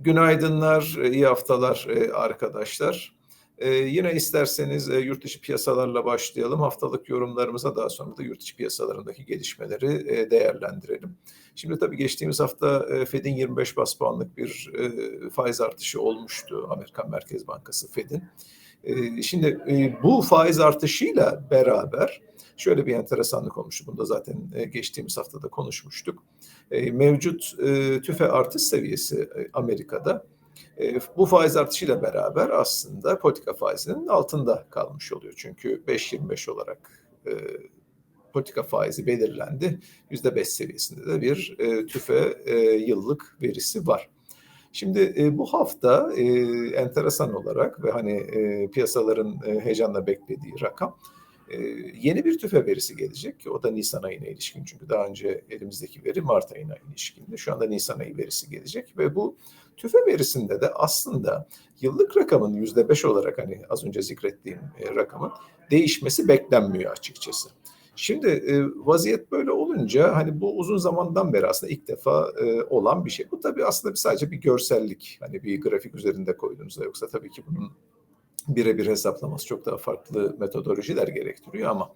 Günaydınlar, iyi haftalar e, arkadaşlar. E, yine isterseniz e, yurt dışı piyasalarla başlayalım. Haftalık yorumlarımıza daha sonra da yurt dışı piyasalarındaki gelişmeleri değerlendirelim. Şimdi tabii geçtiğimiz hafta Fed'in 25 bas puanlık bir faiz artışı olmuştu Amerikan Merkez Bankası Fed'in. Şimdi bu faiz artışıyla beraber şöyle bir enteresanlık olmuştu. Bunu da zaten geçtiğimiz haftada konuşmuştuk. Mevcut tüfe artış seviyesi Amerika'da bu faiz artışıyla beraber aslında politika faizinin altında kalmış oluyor. Çünkü 5.25 olarak politika faizi belirlendi. %5 seviyesinde de bir tüfe yıllık verisi var. Şimdi e, bu hafta e, enteresan olarak ve hani e, piyasaların e, heyecanla beklediği rakam e, yeni bir tüfe verisi gelecek. O da Nisan ayına ilişkin çünkü daha önce elimizdeki veri Mart ayına ilişkindi. Şu anda Nisan ayı verisi gelecek ve bu tüfe verisinde de aslında yıllık rakamın yüzde beş olarak hani az önce zikrettiğim e, rakamın değişmesi beklenmiyor açıkçası. Şimdi e, vaziyet böyle olunca hani bu uzun zamandan beri aslında ilk defa e, olan bir şey. Bu tabii aslında sadece bir görsellik. Hani bir grafik üzerinde koyduğunuzda yoksa tabii ki bunun birebir hesaplaması çok daha farklı metodolojiler gerektiriyor ama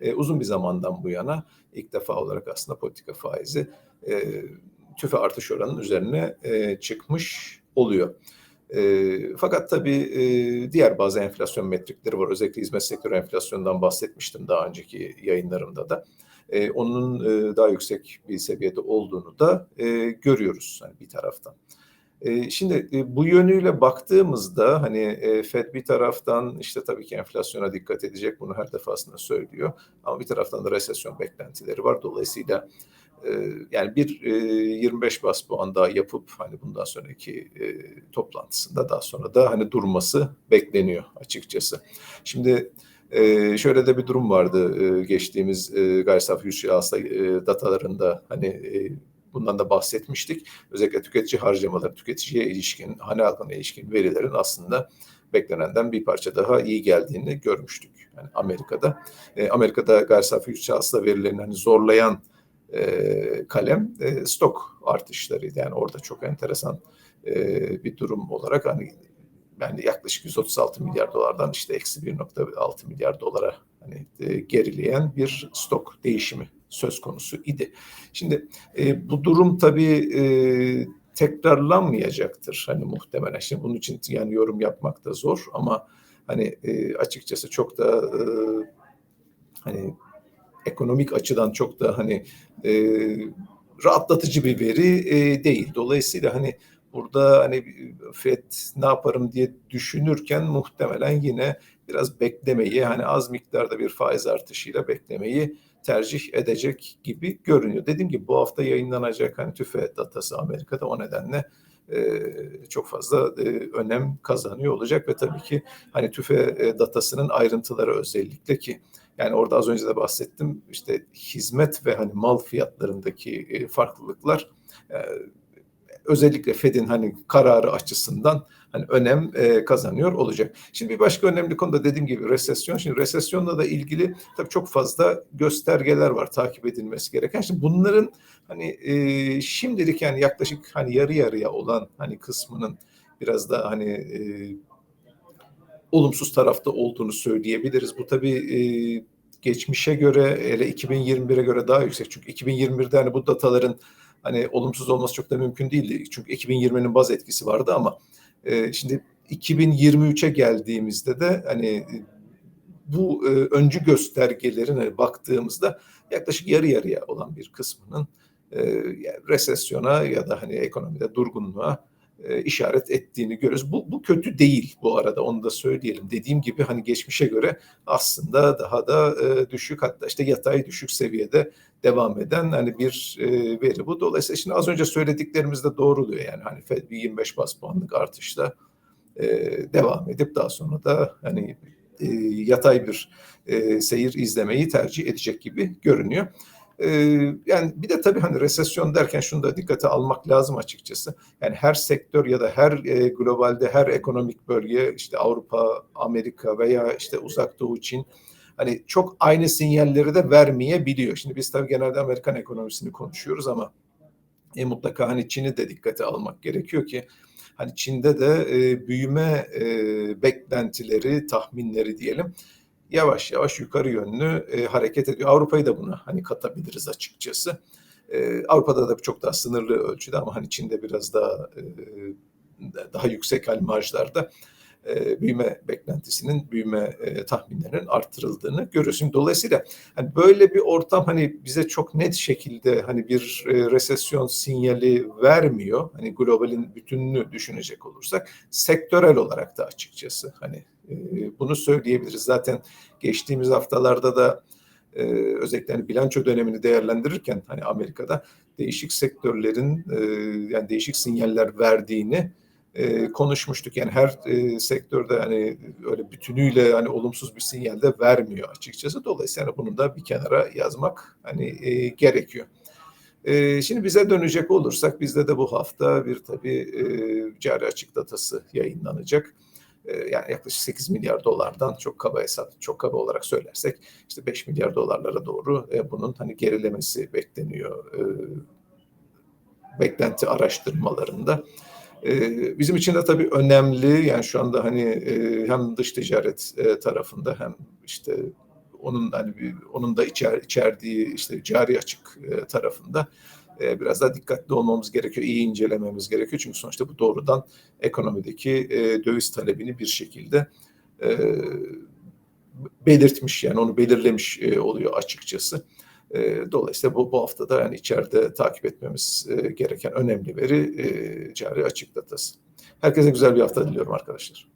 e, uzun bir zamandan bu yana ilk defa olarak aslında politika faizi e, tüfe artış oranının üzerine e, çıkmış oluyor. E, fakat tabii e, diğer bazı enflasyon metrikleri var. Özellikle hizmet sektörü enflasyonundan bahsetmiştim daha önceki yayınlarımda da. E, onun e, daha yüksek bir seviyede olduğunu da e, görüyoruz yani bir taraftan. E, şimdi e, bu yönüyle baktığımızda hani e, Fed bir taraftan işte tabii ki enflasyona dikkat edecek bunu her defasında söylüyor. Ama bir taraftan da resesyon beklentileri var. Dolayısıyla yani bir 25 e, bas puan daha yapıp hani bundan sonraki e, toplantısında daha sonra da hani durması bekleniyor açıkçası. Şimdi e, şöyle de bir durum vardı geçtiğimiz gayri safi güç datalarında hani bundan da bahsetmiştik. Özellikle tüketici harcamaları, tüketiciye ilişkin, hane halkına ilişkin verilerin aslında beklenenden bir parça daha iyi geldiğini görmüştük. Yani Amerika'da. Amerika'da gayri safi güç verilerini hani zorlayan e, kalem e, stok artışlarıydı. Yani orada çok enteresan e, bir durum olarak hani yani yaklaşık 136 milyar dolardan işte eksi 1.6 milyar dolara hani e, gerileyen bir stok değişimi söz konusu idi. Şimdi e, bu durum tabii e, tekrarlanmayacaktır hani muhtemelen. Şimdi bunun için yani yorum yapmak da zor ama hani e, açıkçası çok da e, hani ekonomik açıdan çok da hani e, rahatlatıcı bir veri e, değil. Dolayısıyla hani burada hani FED ne yaparım diye düşünürken muhtemelen yine biraz beklemeyi hani az miktarda bir faiz artışıyla beklemeyi tercih edecek gibi görünüyor. Dediğim gibi bu hafta yayınlanacak hani tüfe datası Amerika'da o nedenle e, çok fazla e, önem kazanıyor olacak ve tabii ki hani tüfe e, datasının ayrıntıları özellikle ki yani orada az önce de bahsettim işte hizmet ve hani mal fiyatlarındaki e, farklılıklar e, özellikle Fed'in hani kararı açısından hani önem e, kazanıyor olacak. Şimdi bir başka önemli konu da dediğim gibi resesyon. Şimdi resesyonla da ilgili tabii çok fazla göstergeler var takip edilmesi gereken. Şimdi bunların hani e, şimdilik yani yaklaşık hani yarı yarıya olan hani kısmının biraz da hani e, olumsuz tarafta olduğunu söyleyebiliriz. Bu tabii e, geçmişe göre hele 2021'e göre daha yüksek. Çünkü 2021'de hani bu dataların hani olumsuz olması çok da mümkün değildi. Çünkü 2020'nin baz etkisi vardı ama e, şimdi 2023'e geldiğimizde de hani bu e, öncü göstergelerin hani baktığımızda yaklaşık yarı yarıya olan bir kısmının e, yani resesyona ya da hani ekonomide durgunluğa e, işaret ettiğini görüyoruz. Bu, bu kötü değil bu arada onu da söyleyelim. Dediğim gibi hani geçmişe göre aslında daha da e, düşük hatta işte yatay düşük seviyede devam eden hani bir e, veri bu. Dolayısıyla şimdi az önce söylediklerimiz de doğruluyor yani hani Fed bir 25 bas puanlık artışla e, devam edip daha sonra da hani e, yatay bir e, seyir izlemeyi tercih edecek gibi görünüyor. Ee, yani bir de tabii hani resesyon derken şunu da dikkate almak lazım açıkçası. Yani her sektör ya da her e, globalde her ekonomik bölge işte Avrupa, Amerika veya işte Uzak Doğu, Çin hani çok aynı sinyalleri de vermeyebiliyor. Şimdi biz tabii genelde Amerikan ekonomisini konuşuyoruz ama E, mutlaka hani Çin'i de dikkate almak gerekiyor ki hani Çin'de de e, büyüme e, beklentileri, tahminleri diyelim yavaş yavaş yukarı yönlü e, hareket ediyor. Avrupa'yı da buna hani katabiliriz açıkçası. E, Avrupa'da da çok daha sınırlı ölçüde ama hani Çin'de biraz daha e, daha yüksek hal marjlarda e, büyüme beklentisinin, büyüme e, tahminlerinin arttırıldığını görüyorsun. Dolayısıyla hani böyle bir ortam hani bize çok net şekilde hani bir e, resesyon sinyali vermiyor. Hani globalin bütününü düşünecek olursak sektörel olarak da açıkçası hani e, bunu söyleyebiliriz. Zaten geçtiğimiz haftalarda da e, özellikle hani bilanço dönemini değerlendirirken hani Amerika'da değişik sektörlerin yani değişik sinyaller verdiğini e, konuşmuştuk. Yani her e, sektörde hani öyle bütünüyle hani olumsuz bir sinyal de vermiyor açıkçası. Dolayısıyla bunu da bir kenara yazmak hani e, gerekiyor. E, şimdi bize dönecek olursak bizde de bu hafta bir tabii e, cari açık datası yayınlanacak. E, yani yaklaşık 8 milyar dolardan çok kaba hesap, çok kaba olarak söylersek işte 5 milyar dolarlara doğru e, bunun hani gerilemesi bekleniyor. E, beklenti araştırmalarında. Ee, bizim için de tabii önemli yani şu anda hani e, hem dış ticaret e, tarafında hem işte onun hani bir, onun da içer, içerdiği işte cari açık e, tarafında biraz daha dikkatli olmamız gerekiyor, iyi incelememiz gerekiyor. Çünkü sonuçta bu doğrudan ekonomideki döviz talebini bir şekilde belirtmiş yani onu belirlemiş oluyor açıkçası. E, dolayısıyla bu, bu hafta da yani içeride takip etmemiz e, gereken önemli veri e, cari açık datası. Herkese güzel bir hafta diliyorum arkadaşlar.